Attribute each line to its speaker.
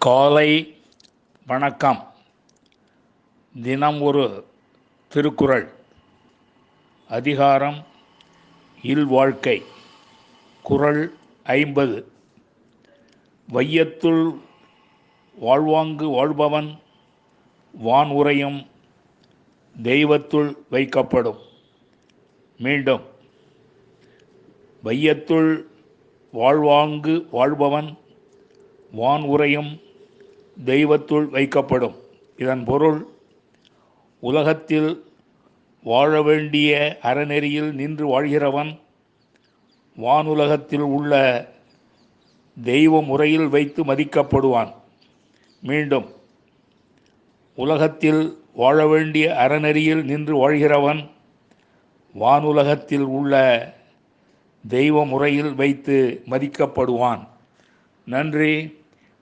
Speaker 1: காலை வணக்கம். தினம் ஒரு திருக்குறள். அதிகாரம் இல்வாழ்க்கை குறள் ஐம்பது. வையத்துள் வாழ்வாங்கு வாழ்பவன் வான் உரையும் தெய்வத்துள் வைக்கப்படும். மீண்டும். வையத்துள் வாழ்வாங்கு வாழ்பவன் வான் உரையும் தெய்வத்துள் வைக்கப்படும். இதன் பொருள் உலகத்தில் வாழ வேண்டிய அறநெறியில் நின்று வாழ்கிறவன் வானுலகத்தில் உள்ள தெய்வ முறையில் வைத்து மதிக்கப்படுவான். மீண்டும் உலகத்தில் வாழ வேண்டிய அறநெறியில் நின்று வாழ்கிறவன் வானுலகத்தில் உள்ள தெய்வ முறையில் வைத்து மதிக்கப்படுவான். நன்றி.